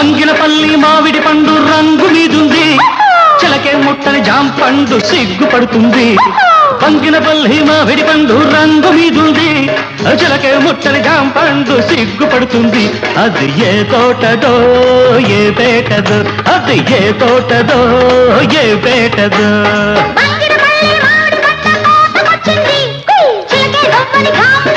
వంగినపల్లి మావిడి పండు రంగు మీదుంది. చిలకే ముట్టని జాం పండు సిగ్గుపడుతుంది. వంగినపల్లి మావిడి పండు రంగు మీదుంది. చిలకే ముట్టని జాం పండు సిగ్గుపడుతుంది. అది ఏ తోటదో ఏ పేటదు అది ఏ తోటదో ఏ పేటదు. Come on.